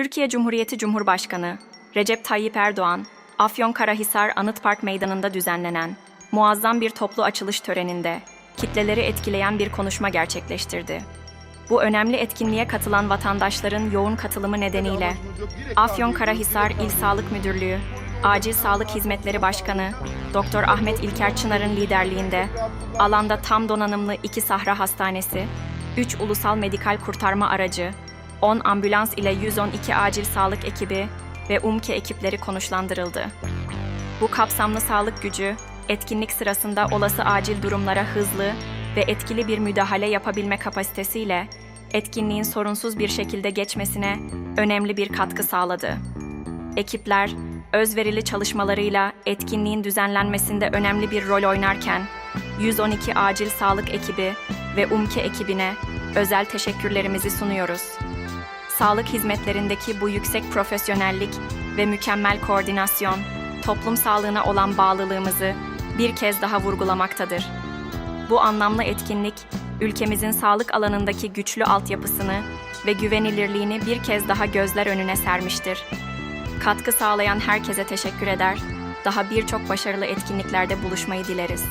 Türkiye Cumhuriyeti Cumhurbaşkanı Recep Tayyip Erdoğan, Afyonkarahisar Anıt Park Meydanı'nda düzenlenen muazzam bir toplu açılış töreninde kitleleri etkileyen bir konuşma gerçekleştirdi. Bu önemli etkinliğe katılan vatandaşların yoğun katılımı nedeniyle Afyonkarahisar İl Sağlık Müdürlüğü, Acil Sağlık Hizmetleri Başkanı Doktor Ahmet İlker Çınar'ın liderliğinde alanda tam donanımlı iki sahra hastanesi, 3 ulusal medikal kurtarma aracı, 10 ambulans ile 112 acil sağlık ekibi ve UMKE ekipleri konuşlandırıldı. Bu kapsamlı sağlık gücü, etkinlik sırasında olası acil durumlara hızlı ve etkili bir müdahale yapabilme kapasitesiyle etkinliğin sorunsuz bir şekilde geçmesine önemli bir katkı sağladı. Ekipler, özverili çalışmalarıyla etkinliğin düzenlenmesinde önemli bir rol oynarken, 112 acil sağlık ekibi ve UMKE ekibine özel teşekkürlerimizi sunuyoruz. Sağlık hizmetlerindeki bu yüksek profesyonellik ve mükemmel koordinasyon, toplum sağlığına olan bağlılığımızı bir kez daha vurgulamaktadır. Bu anlamlı etkinlik, ülkemizin sağlık alanındaki güçlü altyapısını ve güvenilirliğini bir kez daha gözler önüne sermiştir. Katkı sağlayan herkese teşekkür eder, daha birçok başarılı etkinliklerde buluşmayı dileriz.